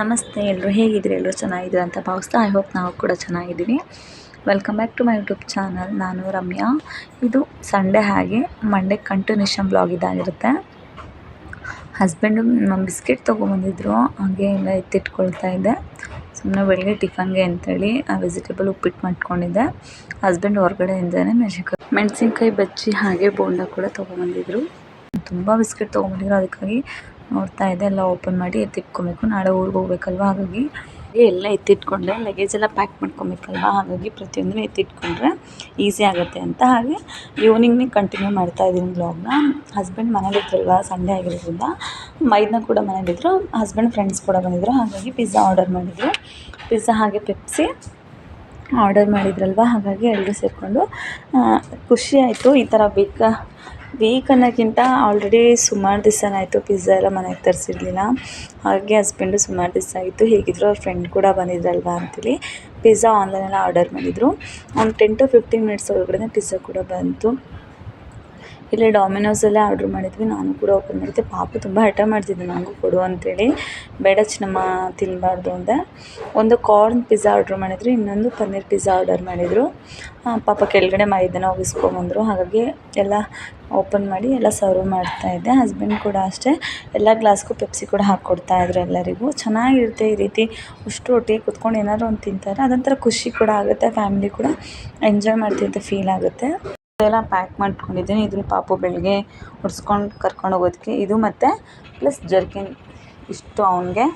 ನಮಸ್ತೆ ಎಲ್ಲರೂ ಹೇಗಿದ್ದೀರಿ? ಎಲ್ಲರೂ ಚೆನ್ನಾಗಿದ್ದೀರಾ ಅಂತ ಭಾವಿಸ್ತಾ ಐ ಹೋಪ್ ನಾವು ಕೂಡ ಚೆನ್ನಾಗಿದ್ದೀವಿ. Welcome back to my YouTube channel ನಾನು ರಮ್ಯಾ. ಇದು ಸಂಡೇ ಹಾಗೆ ಮಂಡೇ ಕಂಟಿನ್ಯೂಷನ್ ಬ್ಲಾಗ್ ಇದಾಗಿರುತ್ತೆ. ಹಸ್ಬೆಂಡು ಬಿಸ್ಕೆಟ್ ತೊಗೊಂಬಂದಿದ್ರು, ಹಾಗೆ ಎಲ್ಲ ಎತ್ತಿಟ್ಕೊಳ್ತಾ ಇದ್ದೆ ಸುಮ್ಮನೆ ಬೆಳಗ್ಗೆ ಟಿಫನ್ಗೆ ಅಂತೇಳಿ ವೆಜಿಟೇಬಲ್ ಉಪ್ಪಿಟ್ಟು ಮಾಡ್ಕೊಂಡಿದ್ದೆ. ಹಸ್ಬೆಂಡ್ ಹೊರಗಡೆಯಿಂದನೇ ಮೆಣಸಿನ್ಕಾಯಿ ಮೆಣಸಿನ್ಕಾಯಿ ಬಜ್ಜಿ ಹಾಗೆ ಬೋಂಡ ಕೂಡ ತೊಗೊಂಬಂದಿದ್ರು. ತುಂಬ ಬಿಸ್ಕೆಟ್ ತೊಗೊಂಬಂದಿದ್ರು, ಅದಕ್ಕಾಗಿ ನೋಡ್ತಾ ಇದ್ದೆ, ಎಲ್ಲ ಓಪನ್ ಮಾಡಿ ಎತ್ತಿಟ್ಕೊಬೇಕು. ನಾಳೆ ಊರಿಗೆ ಹೋಗ್ಬೇಕಲ್ವ? ಹಾಗಾಗಿ ಎಲ್ಲ ಎತ್ತಿಟ್ಕೊಂಡೆ. ಲಗೇಜ್ ಎಲ್ಲ ಪ್ಯಾಕ್ ಮಾಡ್ಕೊಬೇಕಲ್ವ? ಹಾಗಾಗಿ ಪ್ರತಿಯೊಂದನ್ನು ಎತ್ತಿಟ್ಕೊಂಡ್ರೆ ಈಸಿ ಆಗುತ್ತೆ ಅಂತ. ಹಾಗೆ ಈವ್ನಿಂಗ್ನೇ ಕಂಟಿನ್ಯೂ ಮಾಡ್ತಾ ಇದ್ದೀನಿ ಬ್ಲಾಗ್ನ ಹಸ್ಬೆಂಡ್ ಮನೇಲಿದ್ರಲ್ವ ಸಂಡೇ ಆಗಿರೋದ್ರಿಂದ. ಮೈದನ ಕೂಡ ಮನೇಲಿದ್ದರು ಹಸ್ಬೆಂಡ್ ಫ್ರೆಂಡ್ಸ್ ಕೂಡ ಬಂದಿದ್ದರು ಹಾಗಾಗಿ ಪಿಜ್ಜಾ ಆರ್ಡರ್ ಮಾಡಿದರು. ಪಿಜ್ಜಾ ಹಾಗೆ ಪೆಪ್ಸಿ ಆರ್ಡರ್ ಮಾಡಿದ್ರಲ್ವ? ಹಾಗಾಗಿ ಎಲ್ಲರೂ ಸೇರಿಕೊಂಡು ಖುಷಿ ಆಯಿತು. ಈ ಥರ ಬೇಕಾ ವೀಕ್ ಅನ್ನೋಕ್ಕಿಂತ ಆಲ್ರೆಡಿ ಸುಮಾರು ದಿವಸ ಆಯಿತು ಪಿಜ್ಜಾ ಎಲ್ಲ ಮನೆಗೆ ತರಿಸಿರ್ಲಿಲ್ಲ. ಹಾಗೆ ಹಸ್ಬೆಂಡು ಸುಮಾರು ದಿವಸ ಆಯಿತು, ಹೇಗಿದ್ರು ಅವ್ರ ಫ್ರೆಂಡ್ ಕೂಡ ಬಂದಿದ್ರಲ್ವ ಅಂತೇಳಿ ಪಿಜ್ಜಾ ಆನ್ಲೈನಲ್ಲಿ ಆರ್ಡರ್ ಮಾಡಿದರು. ಒಂದು ಟೆನ್ ಟು ಫಿಫ್ಟೀನ್ ಮಿನಿಟ್ಸ್ ಒಳಗಡೆ ಪಿಜ್ಜಾ ಕೂಡ ಬಂತು. ಇಲ್ಲೇ ಡಾಮಿನೋಸಲ್ಲೇ ಆರ್ಡ್ರ್ ಮಾಡಿದ್ವಿ. ನಾನು ಕೂಡ ಓಪನ್ ಮಾಡಿದ್ದೆ. ಪಾಪ ತುಂಬ ಹಠ ಮಾಡ್ತಿದ್ದೆ ನನಗೂ ಕೊಡು ಅಂತೇಳಿ. ಬೇಡ ಚಿನ್ನಮ್ಮ ತಿನ್ನಬಾರ್ದು ಅಂತ ಒಂದು ಕಾರ್ನ್ ಪಿಜ್ಜಾ ಆರ್ಡ್ರ್ ಮಾಡಿದ್ರು, ಇನ್ನೊಂದು ಪನ್ನೀರ್ ಪಿಜ್ಜಾ ಆರ್ಡರ್ ಮಾಡಿದರು. ಪಾಪ ಕೆಳಗಡೆ ಮೈದಾನ ಒಗಿಸ್ಕೊಂಬಂದರು ಹಾಗಾಗಿ ಎಲ್ಲ ಓಪನ್ ಮಾಡಿ ಎಲ್ಲ ಸರ್ವ್ ಮಾಡ್ತಾಯಿದ್ದೆ ಹಸ್ಬೆಂಡ್ ಕೂಡ ಅಷ್ಟೇ. ಎಲ್ಲ ಗ್ಲಾಸ್ಗೂ ಪೆಪ್ಸಿ ಕೂಡ ಹಾಕ್ಕೊಡ್ತಾಯಿದ್ರು ಎಲ್ಲರಿಗೂ. ಚೆನ್ನಾಗಿರುತ್ತೆ ಈ ರೀತಿ. ಅಷ್ಟು ಒಟ್ಟಿಗೆ ಕುತ್ಕೊಂಡು ಏನಾದ್ರು ಒಂದು ತಿಂತಾರೆ. ಅದೊಂಥರ ಖುಷಿ ಕೂಡ ಆಗುತ್ತೆ. ಫ್ಯಾಮಿಲಿ ಕೂಡ ಎಂಜಾಯ್ ಮಾಡ್ತಿದ್ದ ಫೀಲ್ ಆಗುತ್ತೆ. ಎಲ್ಲ ಪ್ಯಾಕ್ ಮಾಡ್ಕೊಂಡಿದ್ದೀನಿ. ಇದನ್ನ ಪಾಪು ಬೆಳಗ್ಗೆ ಉಡ್ಸ್ಕೊಂಡು ಕರ್ಕೊಂಡು ಹೋಗೋದಕ್ಕೆ ಇದು ಮತ್ತು ಪ್ಲಸ್ ಜರ್ಕಿನ್ ಇಷ್ಟು ಅವನಿಗೆ.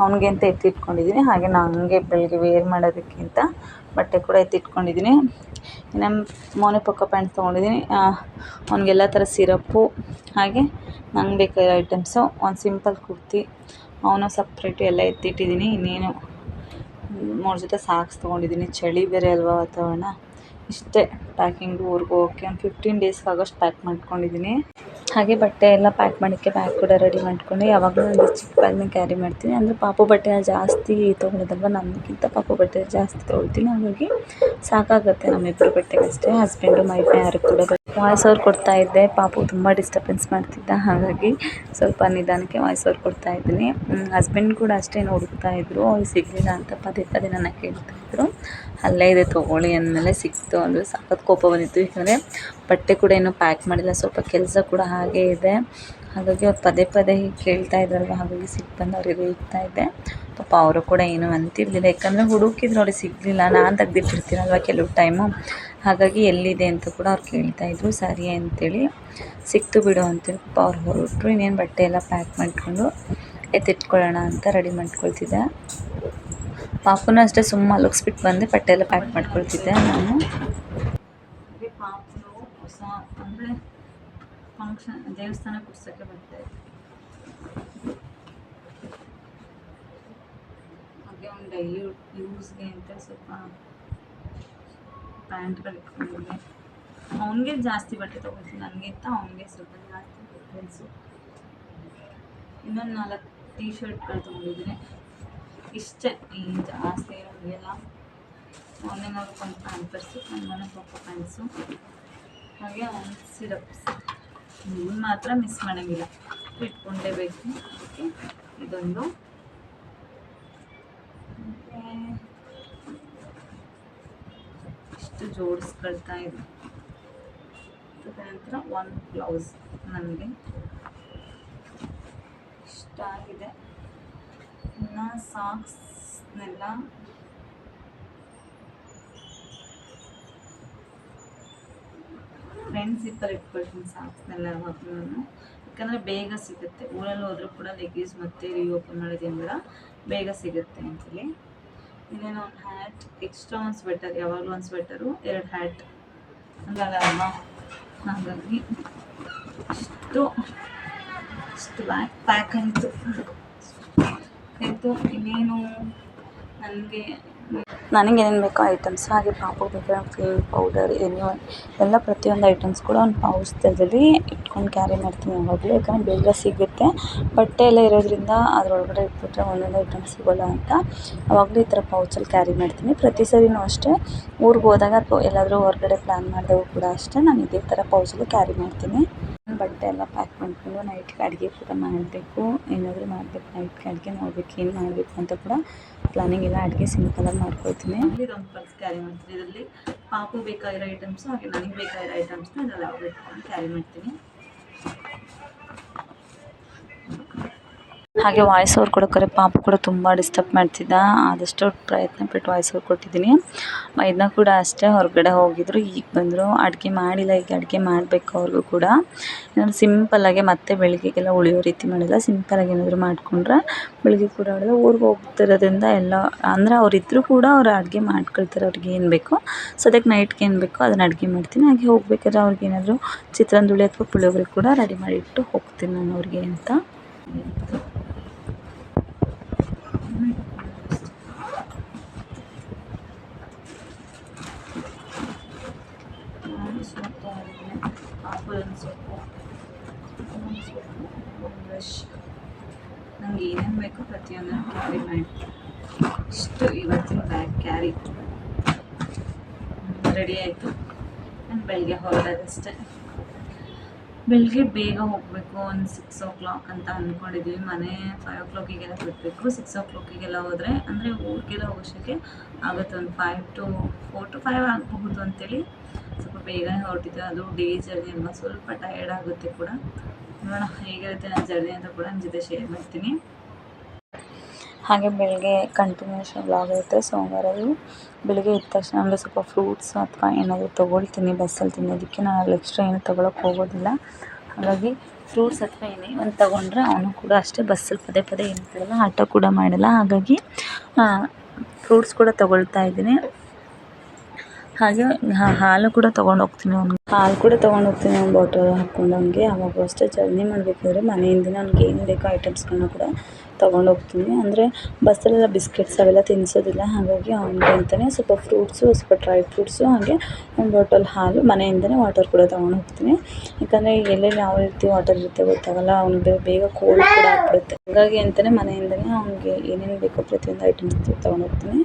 ಅವನಿಗೆ ಅಂತ ಎತ್ತಿಟ್ಕೊಂಡಿದ್ದೀನಿ ಹಾಗೆ ನನಗೆ ಬೆಳಗ್ಗೆ ವೇರ್ ಮಾಡೋದಕ್ಕೆ ಅಂತ ಬಟ್ಟೆ ಕೂಡ ಎತ್ತಿಟ್ಕೊಂಡಿದ್ದೀನಿ ಇನ್ನು ಮೋನೆ ಪಕ್ಕ ಪ್ಯಾಂಟ್ ತೊಗೊಂಡಿದ್ದೀನಿ. ಅವನಿಗೆಲ್ಲ ಥರ ಸಿರಪ್ಪು ಹಾಗೆ ನಂಗೆ ಬೇಕಾಗಿರೋ ಐಟಮ್ಸು ಒಂದು ಸಿಂಪಲ್ ಕುರ್ತಿ, ಅವನು ಸಪ್ರೇಟು ಎಲ್ಲ ಎತ್ತಿಟ್ಟಿದ್ದೀನಿ ಇನ್ನೇನು, ಮೂರು ಜೊತೆ ಸಾಕ್ಸ್ ತೊಗೊಂಡಿದ್ದೀನಿ. ಚಳಿ ಬೇರೆ ಅಲ್ವಾ ವಾತಾವರಣ. ಇಷ್ಟೇ ಪ್ಯಾಕಿಂಗ್ ಊರಿಗೆ ಹೋಗೋಕ್ಕೆ ಒಂದು ಫಿಫ್ಟೀನ್ ಡೇಸ್ಗೆ ಆಗೋಷ್ಟು ಪ್ಯಾಕ್ ಮಾಡ್ಕೊಂಡಿದ್ದೀನಿ. ಹಾಗೆ ಬಟ್ಟೆ ಎಲ್ಲ ಪ್ಯಾಕ್ ಮಾಡೋಕ್ಕೆ ಬ್ಯಾಗ್ ಕೂಡ ರೆಡಿ ಮಾಡ್ಕೊಂಡು ಯಾವಾಗಲೂ ಒಂದು ಚಿಕ್ಕ ಬ್ಯಾಗ್ನ ಕ್ಯಾರಿ ಮಾಡ್ತೀನಿ. ಅಂದರೆ ಪಾಪು ಬಟ್ಟೆನ ಜಾಸ್ತಿ ತೊಗೊಳೋದಲ್ವ? ನನಗಿಂತ ಪಾಪು ಬಟ್ಟೆ ಜಾಸ್ತಿ ತೊಗೊಳ್ತೀನಿ. ಹಾಗಾಗಿ ಸಾಕಾಗುತ್ತೆ ನಮ್ಮಿಬ್ಬರು ಬಟ್ಟೆಗಷ್ಟೇ. ಹಸ್ಬೆಂಡು ಮೈ ಯಾರು ಕೂಡ ವಾಯ್ಸ್ ಓವರ್ ಕೊಡ್ತಾ ಇದ್ದೆ. ಪಾಪು ತುಂಬ ಡಿಸ್ಟರ್ಬೆನ್ಸ್ ಮಾಡ್ತಿದ್ದ. ಹಾಗಾಗಿ ಸ್ವಲ್ಪ ನಿಧಾನಕ್ಕೆ ವಾಯ್ಸ್ ಓವರ್ ಕೊಡ್ತಾ ಇದ್ದೀನಿ. ಹಸ್ಬೆಂಡ್ ಕೂಡ ಅಷ್ಟೇ ಹುಡುಕ್ತಾ ಇದ್ದರು ಅವ್ರು ಸಿಗಲಿಲ್ಲ ಅಂತ ಪದೇ ಪದೇ ನನ್ನ ಕೇಳ್ತಾ ಇದ್ದರು ಅಲ್ಲೇ ಇದೆ, ತೊಗೊಳ್ಳಿ ಅಂದಮೇಲೆ ಸಿಕ್ತು. ಅಂದರೆ ಸಖತ್ ಕೋಪ ಬಂದಿತ್ತು. ಯಾಕಂದರೆ ಬಟ್ಟೆ ಕೂಡ ಏನು ಪ್ಯಾಕ್ ಮಾಡಿಲ್ಲ. ಸ್ವಲ್ಪ ಕೆಲಸ ಕೂಡ ಹಾಗೇ ಇದೆ. ಹಾಗಾಗಿ ಅವ್ರು ಪದೇ ಪದೇ ಹೀಗೆ ಕೇಳ್ತಾ ಇದ್ರಲ್ವ? ಹಾಗಾಗಿ ಸಿಟ್ಟು ಬಂದು ಅವ್ರಿಗೆ ಇದ್ದೆ. ಪಾಪ ಅವರು ಕೂಡ ಏನು ಅಂತಿರಲಿಲ್ಲ. ಯಾಕಂದರೆ ಹುಡುಕಿದ್ರು ಅವ್ರಿಗೆ ಸಿಗಲಿಲ್ಲ. ನಾನು ತೆಗ್ದಿಟ್ಟಿರ್ತೀನಲ್ವ ಕೆಲವು ಟೈಮು ಹಾಗಾಗಿ ಎಲ್ಲಿದೆ ಅಂತ ಕೂಡ ಅವ್ರು ಕೇಳ್ತಾಯಿದ್ರು ಸರಿ ಅಂತೇಳಿ ಸಿಕ್ತು ಬಿಡು ಅಂತೇಳಿ ಪಾಪ ಅವ್ರು ಹೊರಟರು. ಇನ್ನೇನು ಬಟ್ಟೆ ಎಲ್ಲ ಪ್ಯಾಕ್ ಮಾಡಿಕೊಂಡು ಎತ್ತಿಟ್ಕೊಳ್ಳೋಣ ಅಂತ ರೆಡಿ ಮಾಡ್ಕೊಳ್ತಿದ್ದೆ. ಪಾಪುನೂ ಅಷ್ಟೇ ಸುಮ್ಮ ಅಲಗಿಸ್ಬಿಟ್ಟು ಬಂದೆ ಬಟ್ಟೆ ಎಲ್ಲ ಪ್ಯಾಕ್ ಮಾಡ್ಕೊಳ್ತಿದ್ದೆ ನಾನು ಪಾಪು ಹೊಸ ಅಂದರೆ ಫಂಕ್ಷನ್ ದೇವಸ್ಥಾನ ಕುಡ್ಸೋಕ್ಕೆ ಬರ್ತಾ ಹಾಗೆ ಒಂದು ಡೈಲಿ ಯೂಸ್ಗೆ ಅಂತ ಸ್ವಲ್ಪ ಪ್ಯಾಂಟ್ಗಳು ಇಟ್ಕೊಂಡಿದ್ದೆ. ಅವನಿಗೆ ಜಾಸ್ತಿ ಬಟ್ಟೆ ತೊಗೊಳ್ತೀನಿ. ನನಗಿಂತ ಅವನಿಗೆ ಸ್ವಲ್ಪ ಜಾಸ್ತಿ ಪ್ರಿಫರೆನ್ಸು ಇನ್ನೊಂದು ನಾಲ್ಕು ಟೀ ಶರ್ಟ್ಗಳು ತೊಗೊಂಡಿದ್ದೀನಿ. ಇಷ್ಟೇ, ಈ ಜಾಸ್ತಿ ಇರೋಂಗಿಲ್ಲ. ಅವನೇನಾದ್ರು ಒಂದು ಪ್ಯಾಂಪರ್ಸು ನನ್ನ ಪಾಪ ಪ್ಯಾಂಟ್ಸು ಹಾಗೆ ಒಂದು ಸಿರಪ್ಸ್ ಇವನು ಮಾತ್ರ ಮಿಸ್ ಮಾಡೋಂಗಿಲ್ಲ. ಇಟ್ಕೊಂಡೇಬೇಕು ಇದೊಂದು. ಇಷ್ಟು ಜೋಡಿಸ್ಕೊಳ್ತಾ ಇದೆ ನಂತರ ಒಂದು ಬ್ಲೌಸ್ ನನಗೆ. ಇಷ್ಟ ಆಗಿದೆ ಇನ್ನು ಸಾಕ್ಸ್ನೆಲ್ಲ ಫ್ರೆಂಡ್ ಥರ ಇಟ್ಕೊಳ್ತೀನಿ ಸಾಕ್ಸ್ನೆಲ್ಲ ಯಾವಾಗಲೂ ಯಾಕಂದರೆ ಬೇಗ ಸಿಗುತ್ತೆ. ಊರಲ್ಲಿ ಹೋದರೂ ಕೂಡ ಲೆಗೀಸ್ ಮತ್ತೆ ರೀಓಪನ್ ಓಪನ್ ಬೇಡ. ಬೇಗ ಸಿಗುತ್ತೆ ಅಂತೇಳಿ. ಇನ್ನೇನು ಒಂದು ಹ್ಯಾಟ್ ಎಕ್ಸ್ಟ್ರಾ ಒಂದು ಸ್ವೆಟರ್ ಯಾವಾಗಲೂ ಒಂದು ಸ್ವೆಟರು ಎರಡು ಹ್ಯಾಟ್ ಹಂಗಲ್ಲ ಅಲ್ವಾ ಹಾಗಾಗಿ ಇಷ್ಟು ಇಷ್ಟು ಬ್ಯಾಗ್ ಪ್ಯಾಕ್ ಆಯಿತು. ಆಯಿತು, ಇನ್ನೇನು? ನನಗೆ ನನಗೆ ಏನೇನು ಬೇಕೋ ಐಟಮ್ಸ್ ಹಾಗೆ ಪಾಪು ಬೇಕಾದ ಕ್ರೀಮ್ ಪೌಡರ್ ಎಣ್ಣೆ ಎಲ್ಲ ಪ್ರತಿಯೊಂದು ಐಟಮ್ಸ್ ಕೂಡ ಒಂದು ಪೌಚ್ದಲ್ಲಿ ಇಟ್ಕೊಂಡು ಕ್ಯಾರಿ ಮಾಡ್ತೀನಿ ಯಾವಾಗಲೂ. ಯಾಕಂದರೆ ಬೇಗ ಸಿಗುತ್ತೆ. ಬಟ್ಟೆ ಎಲ್ಲ ಇರೋದ್ರಿಂದ ಅದರೊಳಗಡೆ ಇಟ್ಬಿಟ್ರೆ ಒಂದೊಂದು ಐಟಮ್ಸ್ ಸಿಗೋಲ್ಲ ಅಂತ. ಆವಾಗಲೂ ಈ ಥರ ಪೌಚಲ್ಲಿ ಕ್ಯಾರಿ ಮಾಡ್ತೀನಿ. ಪ್ರತಿ ಸರಿನೂ ಅಷ್ಟೇ. ಊರಿಗೆ ಹೋದಾಗ ಅಥವಾ ಎಲ್ಲಾದರೂ ಹೊರಗಡೆ ಪ್ಲ್ಯಾನ್ ಮಾಡಿದಾಗ ಕೂಡ ಅಷ್ಟೇ. ನಾನು ಇದೇ ಥರ ಪೌಚಲ್ಲಿ ಕ್ಯಾರಿ ಮಾಡ್ತೀನಿ. ಬಟ್ಟೆ ಎಲ್ಲ ಪ್ಯಾಕ್ ಮಾಡ್ಕೊಂಡು ನೈಟ್ಗೆ ಅಡುಗೆ ಕೂಡ ಮಾಡಬೇಕು. ಏನಾದರೂ ಮಾಡಬೇಕು ನೈಟ್ಗೆ ಅಡುಗೆ ನೋಡ್ಬೇಕು ಏನು ಮಾಡಬೇಕು ಅಂತ ಕೂಡ ಪ್ಲಾನಿಂಗ್ ಎಲ್ಲ ಅಡುಗೆ ಸಿಂಪಲಾಗಿ ಮಾಡ್ಕೊಳ್ತೀನಿ. ಇದೊಂದು ಪರ್ಸ್ ಕ್ಯಾರಿ ಮಾಡ್ತೀನಿ ಇದರಲ್ಲಿ ಪಾಪು ಬೇಕಾಗಿರೋ ಐಟಮ್ಸು ಹಾಗೆ ನನಗೆ ಬೇಕಾಗಿರೋ ಐಟಮ್ಸ್ನ ಇದರಲ್ಲಿ ಕ್ಯಾರಿ ಮಾಡ್ತೀನಿ. ಹಾಗೆ ವಾಯ್ಸ್ ಓವರ್ ಕರೆ, ಪಾಪು ಕೂಡ ತುಂಬ ಡಿಸ್ಟರ್ಬ್ ಮಾಡ್ತಿದ್ದ. ಆದಷ್ಟು ಪ್ರಯತ್ನ ಪಟ್ಟು ವಾಯ್ಸ್ ಓವರ್ ಕೊಟ್ಟಿದ್ದೀನಿ ಮೈದನ ಕೂಡ ಅಷ್ಟೇ ಹೊರಗಡೆ ಹೋಗಿದ್ರು. ಈಗ ಬಂದರು. ಅಡುಗೆ ಮಾಡಿಲ್ಲ. ಈಗ ಅಡುಗೆ ಮಾಡಬೇಕು ಅವ್ರಿಗೂ ಕೂಡ. ಏನಾದ್ರು ಸಿಂಪಲ್ಲಾಗೆ ಮತ್ತೆ ಬೆಳಿಗ್ಗೆಗೆಲ್ಲ ಉಳಿಯೋ ರೀತಿ ಮಾಡಿಲ್ಲ. ಸಿಂಪಲಾಗಿ ಏನಾದರೂ ಮಾಡಿಕೊಂಡ್ರೆ ಬೆಳಗ್ಗೆ ಕೂಡ ಹೊಡೆದ ಊರಿಗೆ ಹೋಗ್ತಿರೋದ್ರಿಂದ ಎಲ್ಲ, ಅಂದರೆ ಅವರಿದ್ದರೂ ಕೂಡ ಅವ್ರು ಅಡುಗೆ ಮಾಡ್ಕೊಳ್ತಾರೆ. ಅವ್ರಿಗೆ ಏನು ಬೇಕೋ ಸೊ ಅದಕ್ಕೆ ನೈಟ್ಗೆ ಏನು ಬೇಕೋ ಅದನ್ನು ಅಡುಗೆ ಮಾಡ್ತೀನಿ. ಹಾಗೆ ಹೋಗ್ಬೇಕಾದ್ರೆ ಅವ್ರಿಗೆ ಏನಾದರೂ ಚಿತ್ರಾನ್ನ ಅಥವಾ ಪುಳಿಯೋಗರೆ ಕೂಡ ರೆಡಿ ಮಾಡಿಟ್ಟು ಹೋಗ್ತೀನಿ ನಾನು ಅವ್ರಿಗೆ ಅಂತ. ಬ್ರಷ್ ನಂಗೆ ಏನೇನು ಬೇಕೋ ಪ್ರತಿಯೊಂದನ್ನು ಕ್ಯಾರಿ ಮಾಡಿ ಇಷ್ಟು ಇವತ್ತಿನ ಬ್ಯಾಗ್ ಕ್ಯಾರಿ ರೆಡಿ ಆಯಿತು ನಾನು ಬೆಳಗ್ಗೆ ಹೊರಡೋದಷ್ಟೇ ಬೆಳಗ್ಗೆ ಬೇಗ ಹೋಗಬೇಕು ಒಂದು ಸಿಕ್ಸ್ ಓ ಕ್ಲಾಕ್ ಅಂತ ಅಂದ್ಕೊಂಡಿದ್ವಿ ಮನೆ ಫೈವ್ ಓ ಕ್ಲಾಕಿಗೆಲ್ಲ ಬಿಡಬೇಕು ಸಿಕ್ಸ್ ಓ ಕ್ಲಾಕಿಗೆಲ್ಲ ಹೋದರೆ ಅಂದರೆ ಊರಿಗೆಲ್ಲ ಹೋಗೋಷ್ಟಕ್ಕೆ ಆಗುತ್ತೆ ಒಂದು five to four to five ಆಗಬಹುದು ಅಂತೇಳಿ ಸ್ವಲ್ಪ ಬೇಗನೆ ಹೊರಟಿದ್ದೆ, ಅದು ಡೇ ಜರ್ನಿ ಅಲ್ವಾ? ಸ್ವಲ್ಪ ಟಯರ್ಡ್ ಆಗುತ್ತೆ ಕೂಡ. ನೋಡೋಣ, ಹೇಗಿರುತ್ತೆ ನನ್ನ ಜರ್ನಿ ಅಂತ ಕೂಡ ನಿಮ್ಮ ಜೊತೆ ಶೇರ್ ಮಾಡ್ತೀನಿ. ಹಾಗೆ ಬೆಳಿಗ್ಗೆ ಕಂಟಿನ್ಯೂಷನ್ ಬ್ಲಾಗ್ ಇರುತ್ತೆ. ಸೋಮವಾರ ಬೆಳಗ್ಗೆ ಎದ್ದ ತಕ್ಷಣ ಅಂದರೆ ಸ್ವಲ್ಪ ಫ್ರೂಟ್ಸ್ ಅಥವಾ ಏನಾದರೂ ತೊಗೊಳ್ತೀನಿ, ಬಸ್ಸಲ್ಲಿ ತಿನ್ನೋದಕ್ಕೆ. ನಾನು ಅಲ್ಲಿ ಎಕ್ಸ್ಟ್ರಾ ಏನು ತೊಗೊಳಕ್ಕೆ ಹೋಗೋದಿಲ್ಲ. ಹಾಗಾಗಿ ಫ್ರೂಟ್ಸ್ ಅಥವಾ ಏನೇ ಒಂದು ತೊಗೊಂಡ್ರೆ ಅವನು ಕೂಡ ಅಷ್ಟೇ ಬಸ್ಸಲ್ಲಿ ಪದೇ ಪದೇ ಏನು ಆಟೋ ಕೂಡ ಮಾಡಲ್ಲ. ಹಾಗಾಗಿ ಫ್ರೂಟ್ಸ್ ಕೂಡ ತೊಗೊಳ್ತಾ ಇದ್ದೀನಿ. ಹಾಗೆ ಹಾಲು ಕೂಡ ತೊಗೊಂಡು ಹೋಗ್ತೀನಿ ಅವ್ನಿಗೆ ಹಾಲು ಕೂಡ ತೊಗೊಂಡು ಹೋಗ್ತೀನಿ ಒಂದು ಬಾಟಲ್ ಹಾಕ್ಕೊಂಡು ಅವ್ನಿಗೆ. ಅವಾಗ ಅಷ್ಟೇ ಜರ್ನಿ ಮಾಡಬೇಕಾದ್ರೆ ಮನೆಯಿಂದನೇ ಅವ್ನಿಗೆ ಏನು ಬೇಕೋ ಐಟಮ್ಸ್ಗಳನ್ನ ಕೂಡ ತೊಗೊಂಡು ಹೋಗ್ತೀನಿ ಅಂದರೆ ಬಸ್ಸಲ್ಲೆಲ್ಲ ಬಿಸ್ಕೆಟ್ಸ್ ಅವೆಲ್ಲ ತಿನ್ನಿಸೋದಿಲ್ಲ ಹಾಗಾಗಿ ಅವ್ನಿಗೆ ಅಂತಲೇ ಸ್ವಲ್ಪ ಫ್ರೂಟ್ಸು, ಸ್ವಲ್ಪ ಡ್ರೈ ಫ್ರೂಟ್ಸು, ಹಾಗೆ ಒಂದು ಬಾಟಲ್ ಹಾಲು ಮನೆಯಿಂದಲೇ ವಾಟರ್ ಕೂಡ ತೊಗೊಂಡು ಹೋಗ್ತೀನಿ ಯಾಕಂದರೆ ಎಲ್ಲೆಲ್ಲಿ ಯಾವ ರೀತಿ ವಾಟರ್ ಇರುತ್ತೆ ಗೊತ್ತಾಗಲ್ಲ. ಅವ್ನಿಗೆ ಬೇಗ ಕೋಲ್ಡ್ ಕೂಡ ಆಗಿಬಿಡುತ್ತೆ. ಹಾಗಾಗಿ ಅಂತಲೇ ಮನೆಯಿಂದಲೇ ಅವ್ನಿಗೆ ಏನೇನು ಬೇಕೋ ಪ್ರತಿಯೊಂದು ಐಟಮ್ಸ್ ತೊಗೊಂಡು ಹೋಗ್ತೀನಿ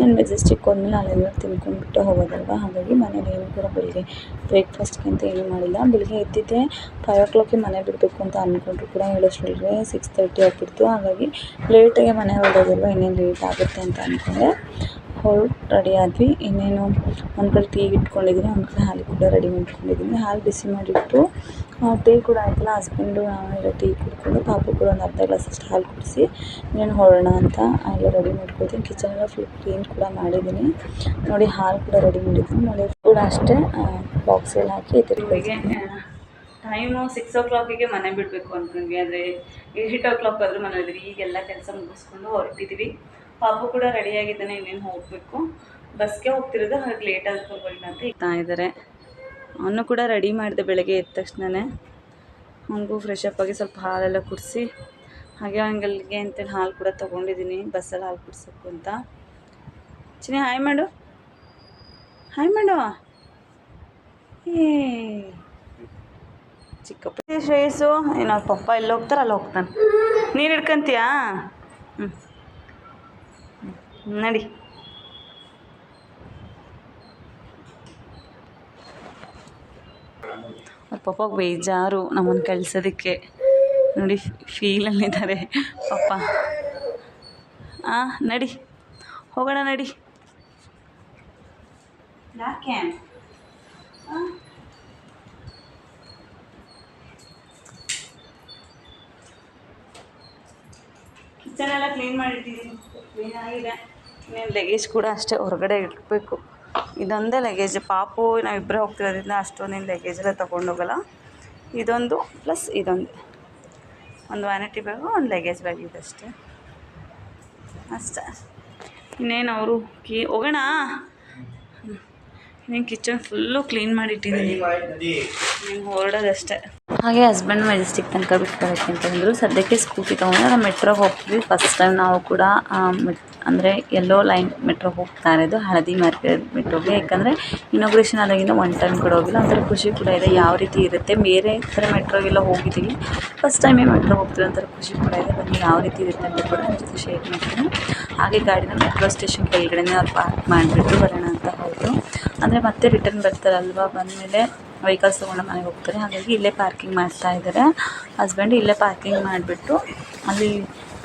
ಇನ್ನು ಮೆಜೆಸ್ಟಿಕ್ ಹೋದ್ಮೇಲೆ ಅಲ್ಲೆಲ್ಲ ತಿನ್ಕೊಂಡ್ಬಿಟ್ಟು ಹೋಗೋದಲ್ವ? ಹಾಗಾಗಿ ಮನೇಲಿ ಏನು ಕೂಡ ಬೆಳಿಗ್ಗೆ ಬ್ರೇಕ್ಫಾಸ್ಟ್ಗೆ ಅಂತ ಏನೂ ಮಾಡಿಲ್ಲ. ಬೆಳಿಗ್ಗೆ ಎದ್ದಿದ್ದೆ ಫೈವ್ ಓ ಕ್ಲಾಕಿಗೆ ಮನೆ ಬಿಡಬೇಕು ಅಂತ ಅಂದ್ಕೊಂಡ್ರು ಕೂಡ ಹೇಳೋಷ್ಟರೊಳಗೆ ಸಿಕ್ಸ್ ತರ್ಟಿ ಆಗಿಬಿಡ್ತು. ಹಾಗಾಗಿ ಲೇಟಾಗೆ ಮನೆ ಹೊರಡೋದಲ್ವ, ಇನ್ನೇನು ಲೇಟ್ ಆಗುತ್ತೆ ಅಂತ ಅಂದ್ಕೊಂಡೆ ಹೊರಟು ರೆಡಿ ಆದ್ವಿ. ಇನ್ನೇನು ಒಂದು ಕಡೆ ಟೀ ಇಟ್ಕೊಂಡಿದ್ದೀನಿ ಒಂದು ಕಡೆ ಹಾಲು ಕೂಡ ರೆಡಿ ಮಾಡ್ಕೊಂಡಿದ್ದೀನಿ ಹಾಲು ಬಿಸಿ ಮಾಡಿಟ್ಟು ಟೀ ಕೂಡ ಆಯ್ತಲ್ಲ ಹಸ್ಬೆಂಡು ನಾವೆಲ್ಲ ಟೀ ಕುಡ್ಕೊಂಡು, ಪಾಪು ಕೂಡ ಒಂದು ಅರ್ಧ ಗ್ಲಾಸ್ ಅಷ್ಟು ಹಾಲು ಕುಡಿಸಿ, ಇನ್ನೇನು ಹೊರಡೋಣ ಅಂತ ಎಲ್ಲ ರೆಡಿ ಮಾಡ್ಕೊಳ್ತೀನಿ ಕಿಚನ್ ಎಲ್ಲ ಫುಲ್ ಕ್ಲೀನ್ ಕೂಡ ಮಾಡಿದ್ದೀನಿ ನೋಡಿ, ಹಾಲು ಕೂಡ ರೆಡಿ ಮಾಡಿದ್ದೀನಿ ನೋಡಿ ಕೂಡ ಅಷ್ಟೇ ಬಾಕ್ಸಲ್ಲಿ ಹಾಕಿ ಎತ್ತಿಟ್ಕೊಳ್ತೀನಿ. ಟೈಮು ಸಿಕ್ಸ್ ಓ ಕ್ಲಾಕಿಗೆ ಮನೆ ಬಿಡಬೇಕು ಅಂದ್ಕೊಂಡ್ವಿ. ಅಂದರೆ ಏಯ್ಟ್ ಓ ಕ್ಲಾಕ್ ಆದರೂ ಮನೆ ಇದ್ರಿ ಈಗೆಲ್ಲ ಕೆಲಸ ಮುಗಿಸ್ಕೊಂಡು ಹೊರಟಿದ್ದೀವಿ ಪಾಪು ಕೂಡ ರೆಡಿಯಾಗಿದ್ದಾನೆ ಇನ್ನೇನು ಹೋಗಬೇಕು. ಬಸ್ಗೆ ಹೋಗ್ತಿರೋದು ಹಾಗೆ ಲೇಟ್ ಆಗಿ ಪರವಾಗಿಲ್ಲ ಅಂತ ಇರ್ತಾ ಇದ್ದಾರೆ. ಅವನು ಕೂಡ ರೆಡಿ ಮಾಡಿದೆ ಬೆಳಗ್ಗೆ ಎದ್ದ ತಕ್ಷಣವೇ ಅವನಿಗೂ ಫ್ರೆಶ್ ಅಪ್ ಆಗಿ ಸ್ವಲ್ಪ ಹಾಲೆಲ್ಲ ಕುಡಿಸಿ, ಹಾಗೆ ಅವನಿಗೆ ಅಂತೇಳಿ ಹಾಲು ಕೂಡ ತೊಗೊಂಡಿದ್ದೀನಿ. ಬಸ್ಸಲ್ಲಿ ಹಾಲು ಕುಡಿಸೋಕು ಅಂತ. ಚಿನಿ ಹಾಯ್ ಮಾಡು. ಹಾಯ್ ಮಾಡು. ಏ ಚಿಕ್ಕಪ್ಪ. ಶ್ರೇಯಸ್ಸು, ಏನೋ ಪಪ್ಪ ಎಲ್ಲಿ ಹೋಗ್ತಾರೆ ಅಲ್ಲಿ ಹೋಗ್ತಾನೆ. ನೀರು ಹಿಡ್ಕಂತೀಯಾ? ಹ್ಞೂ ನಡಿ. ಅವ್ರ ಬೇಜಾರು ನಮ್ಮನ್ನು ಕಳ್ಸೋದಕ್ಕೆ ನೋಡಿ ಫೀಲಲ್ಲಿದ್ದಾರೆ ಪಪ್ಪ. ಹಾಂ ನಡಿ. ಹೋಗೋಣ, ನಡಿ. ಯಾಕೆ? ಕ್ಲೀನ್ ಮಾಡಿಟ್ಟಿದ್ದೀನಿ ಕ್ಲೀನ್ ಆಗಿದೆ. ಇನ್ನೇನು ಲಗೇಜ್ ಕೂಡ ಅಷ್ಟೇ ಹೊರಗಡೆ ಇಡಬೇಕು. ಇದೊಂದೇ ಲಗೇಜ್ ಪಾಪು ನಾವಿಬ್ಬರೇ ಹೋಗ್ತಿರೋದ್ರಿಂದ ಅಷ್ಟೊಂದೇನು ಲಗೇಜ್ ಎಲ್ಲ ತೊಗೊಂಡೋಗಲ್ಲ. ಇದೊಂದು ಪ್ಲಸ್ ಇದೊಂದು. ಒಂದು ವ್ಯಾನಿಟಿ ಬ್ಯಾಗು ಒಂದು ಲಗೇಜ್ ಬ್ಯಾಗ್ ಇದೆ ಅಷ್ಟೇ ಅಷ್ಟೇ. ಇನ್ನೇನು ಅವರು? ಕೀ ಹೋಗೋಣ? ಇನ್ನೇನು ಕಿಚನ್ ಫುಲ್ಲು ಕ್ಲೀನ್ ಮಾಡಿಟ್ಟಿದ್ದೀನಿ ನೀವು ಹೊರಡೋದಷ್ಟೇ. ಹಾಗೆ ಹಸ್ಬೆಂಡ್ ಮೆಜೆಸ್ಟಿಕ್ ತನಕ ಬಿಟ್ಟು ಅಂತ ಅಂತಂದರು ಸದ್ಯಕ್ಕೆ ಸ್ಕೂಟಿ ತೊಗೊಂಡು ನಾವು ಮೆಟ್ರೋಗೆ ಹೋಗ್ತೀವಿ. ಫಸ್ಟ್ ಟೈಮ್ ನಾವು ಕೂಡ ಮೆಟ್ ಅಂದರೆ ಎಲ್ಲೋ ಲೈನ್ ಮೆಟ್ರೋ ಹೋಗ್ತಾ ಇರೋದು. ಹಳದಿ ಮಾರ್ಕೆಟ್ ಮೆಟ್ರೋಗೆ ಯಾಕಂದರೆ ಇನಾಗ್ರೇಷನ್ ಆದಾಗಿಂದ ಒನ್ ಟೈಮ್ ಕೂಡ ಹೋಗಿಲ್ಲ. ಒಂಥರ ಖುಷಿ ಕೂಡ ಇದೆ. ಯಾವ ರೀತಿ ಇರುತ್ತೆ? ಬೇರೆ ಥರ ಮೆಟ್ರೋಗೆಲ್ಲ ಹೋಗಿದ್ದೀವಿ. ಫಸ್ಟ್ ಟೈಮೇ ಮೆಟ್ರೋ ಹೋಗ್ತೀವಿ ಒಂಥರ ಖುಷಿ ಕೂಡ ಇದೆ. ಬನ್ನಿ ಯಾವ ರೀತಿ ಇರುತ್ತೆ ಅಂತ ಕೂಡ ನಮ್ಮ ಜೊತೆ ಶೇರ್ ಮಾಡ್ತೀನಿ. ಹಾಗೆ ಗಾಡಿನ ಮೆಟ್ರೋ ಸ್ಟೇಷನ್ ಕೆಳಗಡೆನೇ ಅವ್ರು ಪಾರ್ಕ್ ಮಾಡಿಬಿಟ್ಟು ಬರೋಣ ಅಂತ ಹೋದರು. ಅಂದರೆ ಮತ್ತೆ ರಿಟರ್ನ್ ಬರ್ತಾರಲ್ವ? ಬಂದಮೇಲೆ ವೆಹಿಕಲ್ಸ್ ತೊಗೊಂಡು ಮನೆಗೆ ಹೋಗ್ತಾರೆ. ಹಾಗಾಗಿ ಇಲ್ಲೇ ಪಾರ್ಕಿಂಗ್ ಮಾಡ್ತಾ ಇದ್ದಾರೆ. ಹಸ್ಬೆಂಡ್ ಇಲ್ಲೇ ಪಾರ್ಕಿಂಗ್ ಮಾಡಿಬಿಟ್ಟು ಅಲ್ಲಿ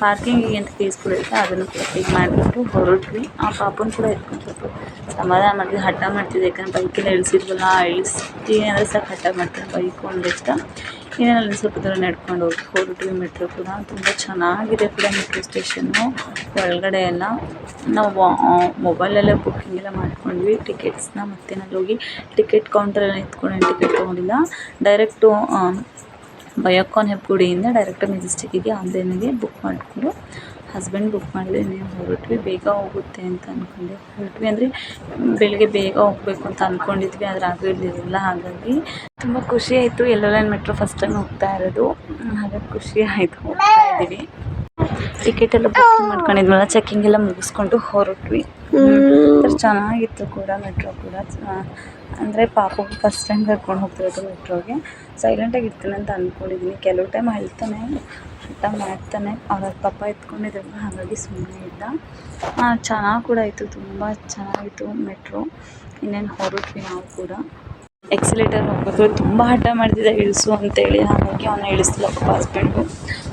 ಪಾರ್ಕಿಂಗ್ ಅಂತ ಫೀಸ್ ಕೂಡ ಇರುತ್ತೆ ಅದನ್ನು ಕೂಡ ಮಾಡಿಬಿಟ್ಟು ಹೊರಟ್ವಿ. ಆ ಪಾಪನ ಕೂಡ ಎತ್ಕೊಂಡು ಸ್ವಲ್ಪ ಸಮಾಧಾನ ಮಾಡಿದ್ವಿ. ಹಠ ಮಾಡ್ತಿದ್ದೆ. ಯಾಕಂದ್ರೆ ಬೈಕೆಲ್ಲ ಇಳಿಸಿದ್ವಲ್ಲ, ಇಳಿಸ್ತೀನಿ ಅಂದರೆ ಸಾಕು ಹಠ ಮಾಡ್ತಾರೆ. ಬೈಕು ಒಂದಿಷ್ಟ ಇನ್ನೇನಲ್ಲಿ ಸ್ವಲ್ಪ ದೂರ ನಡ್ಕೊಂಡು ಹೋಗಿ ಹೊರಟ್ವಿ ಮೆಟ್ರೋ ಕೂಡ ತುಂಬ ಚೆನ್ನಾಗಿದೆ ಕೂಡ ಮೆಟ್ರೋ ಸ್ಟೇಷನ್ನು ಒಳಗಡೆ ಎಲ್ಲ ನಾವು ಮೊಬೈಲಲ್ಲೇ ಬುಕ್ಕಿಂಗ್ ಎಲ್ಲ ಮಾಡ್ಕೊಂಡ್ವಿ. ಟಿಕೆಟ್ಸ್ನ ಮತ್ತೆ ನಾನು ಹೋಗಿ ಟಿಕೆಟ್ ಕೌಂಟರಲ್ಲಿ ನಿಂತ್ಕೊಂಡು ಟಿಕೆಟ್ ತೊಗೊಂಡಿಲ್ಲ. ಡೈರೆಕ್ಟು ಬಯೋಕಾನ್ ಹೆಬ್ಬಗುಡಿಯಿಂದ ಡೈರೆಕ್ಟ್ ಮೆಜೆಸ್ಟಿಕ್ಕಿಗೆ ಆನ್ಲೈನಿಗೆ ಬುಕ್ ಮಾಡಿಕೊಂಡು ಹಸ್ಬೆಂಡ್ ಬುಕ್ ನೀವು ಹೊರಟ್ವಿ, ಬೇಗ ಹೋಗುತ್ತೆ ಅಂತ ಅಂದ್ಕೊಂಡೆ ಹೊರಟ್ವಿ ಅಂದರೆ ಬೆಳಿಗ್ಗೆ ಬೇಗ ಹೋಗಬೇಕು ಅಂತ ಅಂದ್ಕೊಂಡಿದ್ವಿ ಆದರೆ ಆಗಿರಲಿಲ್ಲ ಹಾಗಾಗಿ ತುಂಬ ಖುಷಿ ಆಯಿತು. ಎಲ್ಲೆಲ್ಲ ಮೆಟ್ರೋ ಫಸ್ಟ್ ಟೈಮ್ ಹೋಗ್ತಾ ಇರೋದು. ಹಾಗಾಗಿ ಖುಷಿ ಆಯಿತು. ಹೋಗ್ತಾ ಇದ್ದೀವಿ. ಟಿಕೆಟ್ ಎಲ್ಲ ಬುಕ್ ಮಾಡ್ಕೊಂಡಿದ್ವಲ್ಲ ಚೆಕ್ಕಿಂಗ್ ಎಲ್ಲ ಮುಗಿಸ್ಕೊಂಡು ಹೊರಟ್ವಿ. ಒಂಥರ ಚೆನ್ನಾಗಿತ್ತು ಕೂಡ ಮೆಟ್ರೋ ಕೂಡ. ಅಂದರೆ ಪಾಪುಗೆ ಫಸ್ಟ್ ಟೈಮ್ ಕರ್ಕೊಂಡು ಹೋಗ್ತಿರೋದು ಮೆಟ್ರೋಗೆ. ಸೈಲೆಂಟಾಗಿ ಇರ್ತಾನೆ ಅಂತ ಅಂದ್ಕೊಂಡಿದ್ದೀನಿ ಕೆಲವು ಟೈಮ್ ಅಳ್ತಾನೆ ಹಠ ಮಾಡ್ತಾನೆ. ಅವ್ರ ಪಾಪ ಎತ್ಕೊಂಡಿದ್ರು, ಹಾಗಾಗಿ ಸುಮ್ಮನೆ ಇದ್ದ. ಚೆನ್ನಾಗಿ ಕೂಡ ಇತ್ತು ತುಂಬ ಚೆನ್ನಾಗಿತ್ತು ಮೆಟ್ರೋ. ಇನ್ನೇನು ಹೊರಟ್ವಿ ನಾವು ಕೂಡ. ಎಕ್ಸಿಲೇಟರ್ ಹೋಗ್ಬೇಕು ತುಂಬ ಹಠ ಮಾಡ್ತಿದ್ದ ಇಳಿಸು ಅಂತೇಳಿ. ಹಾಗಾಗಿ ಅವನ್ನ ಇಳಿಸ್ತಿಲ್ಲ ಪಾಪ ಹಸ್ಬೆಂಡು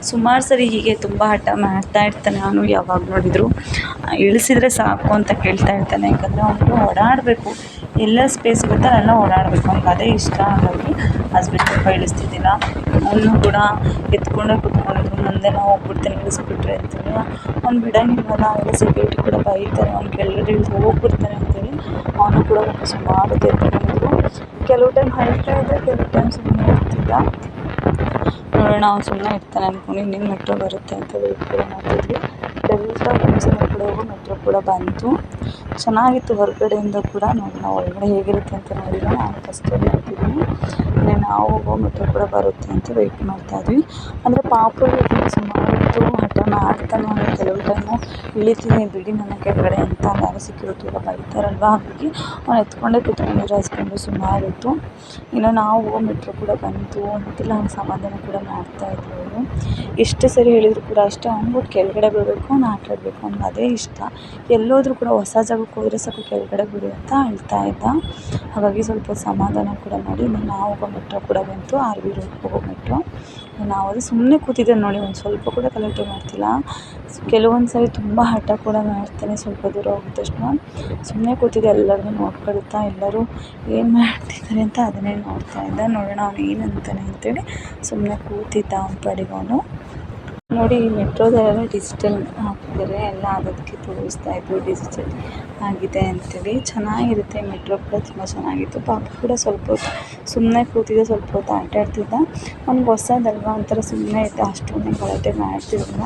ಸುಮಾರು ಸರಿ ಹೀಗೆ ತುಂಬ ಹಠ ಮಾಡ್ತಾ ಇರ್ತಾನೆ ಅವನು ಯಾವಾಗ ನೋಡಿದ್ರು. ಇಳಿಸಿದ್ರೆ ಸಾಕು ಅಂತ ಕೇಳ್ತಾ ಇರ್ತಾನೆ. ಯಾಕಂದರೆ ಅವನು ಓಡಾಡಬೇಕು. ಎಲ್ಲ ಸ್ಪೇಸ್ ಇರುತ್ತೆ ಅಲ್ಲೆಲ್ಲ ಓಡಾಡಬೇಕು. ಅವ್ನಿಗೆ ಅದೇ ಇಷ್ಟ. ಹಾಗಾಗಿ ಹಸ್ಬೆಂಡ್ ಸ್ವಲ್ಪ ಇಳಿಸ್ತಿದ್ದಿಲ್ಲ. ಅವನು ಕೂಡ ಎತ್ಕೊಂಡೇ ಕುತ್ಕೊಂಡಿದ್ರು ಮುಂದೆ ನಾವು ಹೋಗ್ಬಿಡ್ತೇನೆ, ಇಳಿಸ್ಬಿಟ್ರೆ ಅಂತೇಳಿ. ಅವ್ನು ಬಿಡಂಗಿಲ್ಲ. ಅವೆಲ್ಲ ಸೆಕ್ಯೂರಿಟಿ ಕೂಡ ಬೈತಾರೆ ಅವ್ನು ಕೆಳಗಡೆ ಇಳಿದು ಹೋಗ್ಬಿಡ್ತಾನೆ ಅಂತೇಳಿ. ಅವನು ಕೂಡ ಸುಮಾರು ಎತ್ಕೊಂಡಿದ್ರು ಕೆಲವು ಟೈಮ್ ಹೇಳ್ತಾ ಇದ್ದ ಕೆಲವು ಟೈಮ್ ಸುಮ್ಮನೆ ಇರ್ತಿದ್ದ ನೋಡೋಣ, ಅವ್ನು ಸುಮ್ಮನೆ ಇರ್ತಾನೆ ಅಂದ್ಕೊಂಡು ಇನ್ನೇನು ಮೆಟ್ರೋ ಬರುತ್ತೆ ಅಂತ ವೆಯ್ಟ್ ಕೂಡ ಮಾಡ್ತಿದ್ವಿ. ಬೇಗ ಒಂದ್ಸಲ ಕೂಡ ಹೋಗೋ ಮೆಟ್ರೋ ಕೂಡ ಬಂತು. ಚೆನ್ನಾಗಿತ್ತು ಹೊರಗಡೆಯಿಂದ ಕೂಡ. ನೋಡೋಣ, ಒಳಗಡೆ ಹೇಗಿರುತ್ತೆ ಅಂತ ನೋಡಿಲ್ಲ ನಾನು ಫಸ್ಟ್ ಟೈಮ್ ನೋಡ್ತಿದ್ದೀನಿ. ಅಂದರೆ ನಾವು ಹೋಗೋ ಮೆಟ್ರೋ ಕೂಡ ಬರುತ್ತೆ ಅಂತ ವೆಯ್ಟ್ ಮಾಡ್ತಾ ಇದ್ವಿ. ಅಂದರೆ ಪಾಪು ಸುಮಾರು ಹೊತ್ತು ನಾನು ಕೆಲವು ಟೈಮು ಇಳಿತೀನಿ, ಬಿಡಿ ನನ್ನ ಕೆಳಗಡೆ ಅಂತ ನಾನು ಸೆಕ್ಯೂರಿಟಿ ಎಲ್ಲ ಬೈತಾರಲ್ವ? ಹಾಗಾಗಿ ಅವ್ನು ಎತ್ಕೊಂಡೇ ಕೂತ್ಕೊಂಡು ಹಸ್ಬೆಂಡು ಸುಮಾರು ಹೊತ್ತು ಇನ್ನು ನಾವು ಮೆಟ್ರೋ ಕೂಡ ಬಂತು. ಅಂತೆಲ್ಲ ಅವ್ನು ಸಮಾಧಾನ ಕೂಡ ಮಾಡ್ತಾಯಿದ್ರು ಅವರು. ಎಷ್ಟು ಸರಿ ಹೇಳಿದ್ರು ಕೂಡ ಅಷ್ಟೇ ಅವ್ನ್ಬಿಟ್ಟು ಕೆಳಗಡೆ ಬಿಡಬೇಕು ಅವ್ನು ಆಟ ಆಡಬೇಕು ಅದೇ ಇಷ್ಟ. ಎಲ್ಲೋದ್ರೂ ಕೂಡ ಹೊಸ ಜಾಗಕ್ಕೆ ಹೋದರೆ ಸಾಕು ಕೆಳಗಡೆ ಬಿಡು ಅಂತ ಅಳ್ತಾ ಇದ್ದ. ಹಾಗಾಗಿ ಸ್ವಲ್ಪ ಸಮಾಧಾನ ಕೂಡ ಮಾಡಿ ನಾವು ಹೋಗೋ ಮೆಟ್ರೋ ಕೂಡ ಬಂತು, ಆರ್ ವಿ ರೋಡ್ಗೆ ಹೋಗೋ ನಾವು ಅದು ಸುಮ್ಮನೆ ಕೂತಿದ್ದೆ ನೋಡಿ, ಒಂದು ಸ್ವಲ್ಪ ಕೂಡ ಗಲಾಟೆ ಮಾಡ್ತಿಲ್ಲ. ಕೆಲವೊಂದು ಸಾರಿ ತುಂಬ ಹಠ ಕೂಡ ಮಾಡ್ತಾನೆ ಸ್ವಲ್ಪ ದೂರ ಹೋದ ತಕ್ಷಣ. ಸುಮ್ಮನೆ ಕೂತಿದ್ದೆ, ಎಲ್ಲರನ್ನೂ ನೋಡ್ಕೊಳ್ತಾ, ಎಲ್ಲರೂ ಏನು ಮಾಡ್ತಿದ್ದಾರೆ ಅಂತ ಅದನ್ನೇ ನೋಡ್ತಾ ಇದ್ದ. ನೋಡೋಣ ಅವ್ನು ಏನು ಅಂತಾನೆ ಅಂತೇಳಿ ಸುಮ್ಮನೆ ಕೂತಿದ್ದ ಅವ್ನ ಪಾಡಿಗೆ ಅವನು ನೋಡಿ ಮೆಟ್ರೋದಲ್ಲೆಲ್ಲ ಡಿಜಿಟಲ್ ಹಾಕಿದ್ದಾರೆ ಎಲ್ಲ ಅದಕ್ಕೆ ತೋರಿಸ್ತಾ ಇದ್ರು ಡಿಜಿಟಲ್ ಆಗಿದೆ ಅಂತೇಳಿ. ಚೆನ್ನಾಗಿರುತ್ತೆ ಮೆಟ್ರೋ ಕೂಡ, ತುಂಬ ಚೆನ್ನಾಗಿತ್ತು. ಪಾಪ ಕೂಡ ಸ್ವಲ್ಪ ಹೊತ್ತು ಸುಮ್ಮನೆ ಕೂತಿದ್ದ, ಸ್ವಲ್ಪ ಹೊತ್ತು ಆಟ ಆಡ್ತಿದ್ದ. ಅವ್ನಿಗೆ ಹೊಸದಲ್ವ? ಒಂಥರ ಸುಮ್ಮನೆ ಇತ್ತು ಅಷ್ಟೊಂದು ಗಲಾಟೆ ಮಾಡ್ತಿರಲಿಲ್ಲ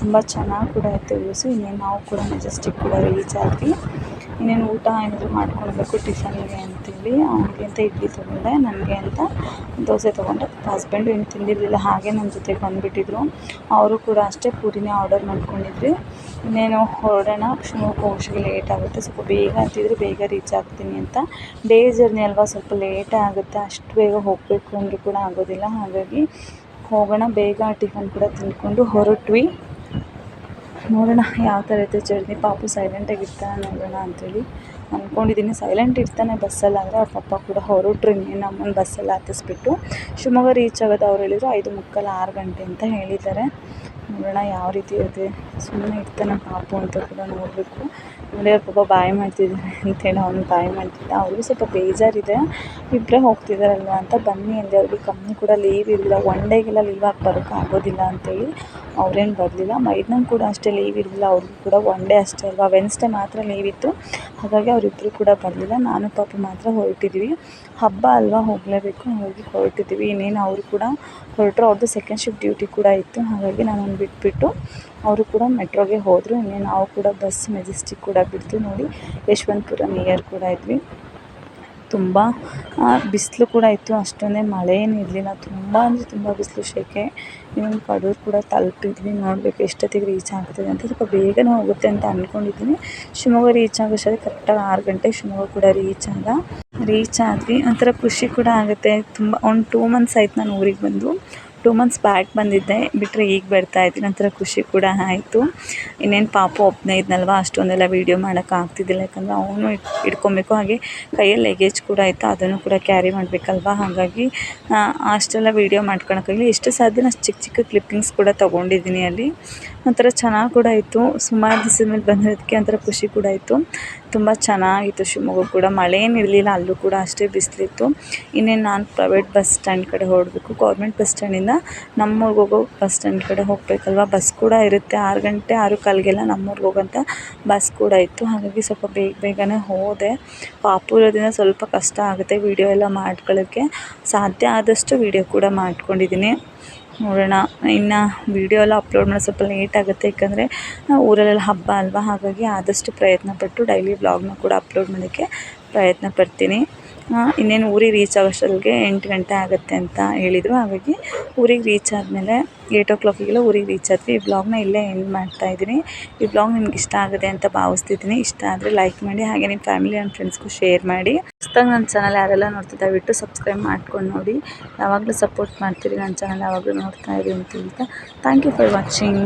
ತುಂಬ ಚೆನ್ನಾಗಿ ಕೂಡ ಇತ್ತು ಯೂಸ್ ಇನ್ನೇನು ನಾವು ಕೂಡ ಮೆಜೆಸ್ಟಿಕ್ ಕೂಡ ರೀಚ್ ಆದ್ವಿ ಇನ್ನೇನು ಊಟ ಏನಾದರೂ ಮಾಡ್ಕೊಳ್ಬೇಕು ಟಿಫನ್ನಿಗೆ ಅಂತೇಳಿ ಅವನಿಗೆ ಅಂತ ಇಡ್ಲಿ ತೊಗೊಂಡೆ, ನನಗೆ ಅಂತ ದೋಸೆ ತೊಗೊಂಡೆ. ಹಸ್ಬೆಂಡು ಏನು ತಿಂದಿರಲಿಲ್ಲ, ಹಾಗೆ ನನ್ನ ಜೊತೆಗೆ ಬಂದುಬಿಟ್ಟಿದ್ರು. ಅವರು ಕೂಡ ಅಷ್ಟೇ ಪೂರಿನೇ ಆರ್ಡರ್ ಮಾಡ್ಕೊಂಡಿದ್ವಿ ಇನ್ನೇನು ಹೊರಡೋಣ ಶಿವಮೊಗ್ಗ ಹೋಗೋಷ್ಟೊತ್ತಿಗೆ ಲೇಟ್ ಆಗುತ್ತೆ. ಸ್ವಲ್ಪ ಬೇಗ ಅಂತಿದ್ದರೆ ಬೇಗ ರೀಚ್ ಆಗ್ತೀನಿ ಅಂತ. ಡೇ ಜರ್ನಿ ಅಲ್ವಾ, ಸ್ವಲ್ಪ ಲೇಟ್ ಆಗುತ್ತೆ. ಅಷ್ಟು ಬೇಗ ಹೋಗಬೇಕು ಅಂದರೂ ಕೂಡ ಆಗೋದಿಲ್ಲ. ಹಾಗಾಗಿ ಹೋಗೋಣ, ಬೇಗ ಟಿಫನ್ ಕೂಡ ತಿಂದ್ಕೊಂಡು ಹೊರಟ್ವಿ. ನೋಡೋಣ ಯಾವ ಥರ ಇರುತ್ತೆ ಜರ್ನಿ. ಪಾಪು ಸೈಲೆಂಟಾಗಿ ಇರ್ತಾನೆ ನೋಡೋಣ ಅಂಥೇಳಿ ಅಂದ್ಕೊಂಡಿದ್ದೀನಿ ಸೈಲೆಂಟ್ ಇರ್ತಾನೆ ಬಸ್ಸಲ್ಲಾದರೆ ಅವ್ರ ಪಪ್ಪ ಕೂಡ ಹೊರಟ್ರು ಇನ್ನೇನು ನಮ್ಮನ್ನು ಬಸ್ಸಲ್ಲಿ ಹತ್ತಿಸ್ಬಿಟ್ಟು ಶಿವಮೊಗ್ಗ ರೀಚ್ ಆಗೋದು ಅವ್ರು ಹೇಳಿದ್ರು ಐದು ಮುಕ್ಕಾಲು ಆರು ಗಂಟೆ ಅಂತ ಹೇಳಿದ್ದಾರೆ. ನೋಡೋಣ ಯಾವ ರೀತಿ ಇರುತ್ತೆ. ಸುಮ್ಮನೆ ಇರ್ತಾನೆ ಪಾಪು ಅಂತ ಕೂಡ ನೋಡಬೇಕು. ನೋಡಿ ಅವ್ರ ಪಾಪ ಬಾಯ್ ಮಾಡ್ತಿದ್ದಾರೆ ಅಂತೇಳಿ ಅವನು ಬಾಯ್ ಮಾಡ್ತಿದ್ದ. ಅವ್ರಿಗೂ ಸ್ವಲ್ಪ ಬೇಜಾರಿದೆ. ಇಬ್ಬರೇ ಹೋಗ್ತಿದ್ದಾರಲ್ವ ಅಂತ. ಬನ್ನಿ ಅಂದೆ. ಅವ್ರಿಗೆ ಕಮ್ಮಿ ಕೂಡ ಲೀವ್ ಇರಲಿಲ್ಲ ಒನ್ ಡೇಗೆಲ್ಲ ಲೀವ್ ಹಾಕಿ ಬರೋಕ್ಕೆ ಆಗೋದಿಲ್ಲ ಅಂತೇಳಿ ಅವ್ರೇನು ಬರಲಿಲ್ಲ. ಮೈದ್ನಂಗೆ ಕೂಡ ಅಷ್ಟೇ ಲೀವ್ ಇರಲಿಲ್ಲ. ಅವ್ರಿಗೂ ಕೂಡ ಒನ್ ಡೇ ಅಷ್ಟೇ ಅಲ್ವಾ? ವೆನ್ಸ್ಡೇ ಮಾತ್ರ ಲೀವ್ ಇತ್ತು. ಹಾಗಾಗಿ ಅವರಿಬ್ಬರು ಕೂಡ ಬರಲಿಲ್ಲ. ನಾನು ಪಾಪ ಮಾತ್ರ ಹೊರಟಿದ್ವಿ. ಹಬ್ಬ ಅಲ್ವಾ? ಹೋಗಲೇಬೇಕು. ಹಾಗಾಗಿ ಹೊರಟಿದ್ವಿ. ಇನ್ನೇನು ಅವರು ಕೂಡ ಹೊರಟರು. ಅವ್ರದ್ದು ಸೆಕೆಂಡ್ ಶಿಫ್ಟ್ ಡ್ಯೂಟಿ ಕೂಡ ಇತ್ತು. ಹಾಗಾಗಿ ನಾನು ಬಿಟ್ಬಿಟ್ಟು ಅವರು ಕೂಡ ಮೆಟ್ರೋಗೆ ಹೋದರು. ಇನ್ನೇನು ನಾವು ಕೂಡ ಬಸ್ ಮೆಜೆಸ್ಟಿಕ್ ಕೂಡ ಬಿಡ್ತು ನೋಡಿ ಯಶವಂತಪುರ ನಿಯರ್ ಕೂಡ ಇದ್ವಿ. ತುಂಬ ಬಿಸಿಲು ಕೂಡ ಇತ್ತು, ಅಷ್ಟೊಂದೇ ಮಳೆ ಏನು ಇರಲಿಲ್ಲ. ತುಂಬ ಅಂದರೆ ತುಂಬ ಬಿಸಿಲು ಸೆಕೆ ಇನ್ನೊಂದು ಕಡೂರು ಕೂಡ ತಲುಪಿದ್ವಿ, ನೋಡಬೇಕು ಎಷ್ಟೊತ್ತಿಗೆ ರೀಚ್ ಆಗ್ತದೆ ಅಂತ. ಸ್ವಲ್ಪ ಬೇಗನೇ ಹೋಗುತ್ತೆ ಅಂತ ಅಂದ್ಕೊಂಡಿದ್ದೀನಿ ಶಿವಮೊಗ್ಗ ರೀಚ್ ಆಗೋಷ್ಟರಲ್ಲಿ ಕರೆಕ್ಟಾಗಿ ಆರು ಗಂಟೆಗೆ ಶಿವಮೊಗ್ಗ ಕೂಡ ರೀಚ್ ಆದ. ರೀಚ್ ಆದ್ವಿ. ಒಂಥರ ಖುಷಿ ಕೂಡ ಆಗುತ್ತೆ. ತುಂಬ, ಒಂದು ಟೂ ಮಂತ್ಸ್ ಆಯ್ತು ನಾನು ಊರಿಗೆ ಬಂದು. ಟೂ ಮಂತ್ಸ್ ಬ್ಯಾಕ್ ಬಂದಿದ್ದೆ ಬಿಟ್ಟರೆ ಈಗ ಬರ್ತಾ ಇದ್ದೀನಿ ಒಂಥರ ಖುಷಿ ಕೂಡ ಆಯಿತು. ಇನ್ನೇನು ಪಾಪ ಒಬ್ಬನೇ ಇದ್ನಲ್ವ, ಅಷ್ಟೊಂದೆಲ್ಲ ವೀಡಿಯೋ ಮಾಡೋಕೆ ಆಗ್ತಿದ್ದಿಲ್ಲ. ಯಾಕಂದರೆ ಅವನು ಇಟ್ಕೊಬೇಕು. ಹಾಗೆ ಕೈಯಲ್ಲಿ ಲಗೇಜ್ ಕೂಡ ಇತ್ತು ಅದನ್ನು ಕೂಡ ಕ್ಯಾರಿ ಮಾಡಬೇಕಲ್ವ? ಹಾಗಾಗಿ ಅಷ್ಟೆಲ್ಲ ವೀಡಿಯೋ ಮಾಡ್ಕೊಳಕ್ಕಾಗಲಿ ಎಷ್ಟು ಸಾಧ್ಯ ಅಷ್ಟು ಚಿಕ್ಕ ಚಿಕ್ಕ ಕ್ಲಿಪ್ಪಿಂಗ್ಸ್ ಕೂಡ ತೊಗೊಂಡಿದ್ದೀನಿ ಅಲ್ಲಿ. ಒಂಥರ ಚೆನ್ನಾಗಿ ಕೂಡ ಇತ್ತು ಸುಮಾರು ದಿವಸದ ಮೇಲೆ ಬಂದಿರೋದಕ್ಕೆ ಒಂಥರ ಖುಷಿ ಕೂಡ ಇತ್ತು ತುಂಬ ಚೆನ್ನಾಗಿತ್ತು ಶಿವಮೊಗ್ಗ ಕೂಡ. ಮಳೆ ಏನು ಇರಲಿಲ್ಲ, ಅಲ್ಲೂ ಕೂಡ ಅಷ್ಟೇ ಬಿಸಿಲಿತ್ತು. ಇನ್ನೇನು ನಾನು ಪ್ರೈವೇಟ್ ಬಸ್ ಸ್ಟ್ಯಾಂಡ್ ಕಡೆ ಹೊರಡಬೇಕು. ಗೌರ್ಮೆಂಟ್ ಬಸ್ ಸ್ಟ್ಯಾಂಡಿಂದ ನಮ್ಮೂರಿಗೆ ಹೋಗೋ ಬಸ್ ಸ್ಟ್ಯಾಂಡ್ ಕಡೆ ಹೋಗಬೇಕಲ್ವ? ಬಸ್ ಕೂಡ ಇರುತ್ತೆ. ಆರು ಗಂಟೆ, ಆರು ಕಾಲಿಗೆಲ್ಲ ನಮ್ಮೂರಿಗೆ ಹೋಗೋಂಥ ಬಸ್ ಕೂಡ ಇತ್ತು. ಹಾಗಾಗಿ ಸ್ವಲ್ಪ ಬೇಗ ಬೇಗನೆ ಹೋದೆ. ಪಾಪು ಇರೋದ್ರಿಂದ ಸ್ವಲ್ಪ ಕಷ್ಟ ಆಗುತ್ತೆ. ವೀಡಿಯೋ ಎಲ್ಲ ಮಾಡ್ಕೊಳ್ಳೋಕ್ಕೆ ಸಾಧ್ಯ ಆದಷ್ಟು ವೀಡಿಯೋ ಕೂಡ ಮಾಡ್ಕೊಂಡಿದ್ದೀನಿ ನೋಡೋಣ. ಇನ್ನು ವೀಡಿಯೋ ಎಲ್ಲ ಅಪ್ಲೋಡ್ ಮಾಡೋದು ಸ್ವಲ್ಪ ಲೇಟ್ ಆಗುತ್ತೆ. ಯಾಕಂದರೆ ಊರಲ್ಲೆಲ್ಲ ಹಬ್ಬ ಅಲ್ವಾ? ಹಾಗಾಗಿ ಆದಷ್ಟು ಪ್ರಯತ್ನ ಪಟ್ಟು ಡೈಲಿ ವ್ಲಾಗ್ನ ಕೂಡ ಅಪ್ಲೋಡ್ ಮಾಡೋಕ್ಕೆ ಪ್ರಯತ್ನ ಪಡ್ತೀನಿ. ಇನ್ನೇನು ಊರಿಗೆ ರೀಚ್ ಆಗೋಷ್ಟೊತ್ತಿಗೆ ಎಂಟು ಗಂಟೆ ಆಗುತ್ತೆ ಅಂತ ಹೇಳಿದರು. ಹಾಗಾಗಿ ಊರಿಗೆ ರೀಚ್ ಆದಮೇಲೆ ಏಯ್ಟ್ ಓ ಕ್ಲಾಕಿಗೆಲ್ಲ ಊರಿಗೆ ರೀಚ್ ಆದ್ವಿ. ಈ ಬ್ಲಾಗ್ನ ಇಲ್ಲೇ ಎಂಡ್ ಮಾಡ್ತಾ ಇದ್ದೀನಿ. ಈ ಬ್ಲಾಗ್ ನಿಮ್ಗೆ ಇಷ್ಟ ಆಗಿದೆ ಅಂತ ಭಾವಿಸ್ತಿದ್ದೀನಿ. ಇಷ್ಟ ಆದರೆ ಲೈಕ್ ಮಾಡಿ, ಹಾಗೆ ನಿಮ್ಮ ಫ್ಯಾಮಿಲಿ ಆ್ಯಂಡ್ ಫ್ರೆಂಡ್ಸ್ಗೂ ಶೇರ್ ಮಾಡಿ. ಹೊಸ್ದಾಗಿ ನನ್ನ ಚಾನಲ್ ಯಾರೆಲ್ಲ ನೋಡ್ತಾ ದಯವಿಟ್ಟು ಸಬ್ಸ್ಕ್ರೈಬ್ ಮಾಡ್ಕೊಂಡು ನೋಡಿ. ಯಾವಾಗಲೂ ಸಪೋರ್ಟ್ ಮಾಡ್ತೀರಿ ನನ್ನ ಚಾನಲ್ ಯಾವಾಗಲೂ ನೋಡ್ತಾ ಇರಿ ಅಂತ ಹೇಳ್ತಾ. Thank you for watching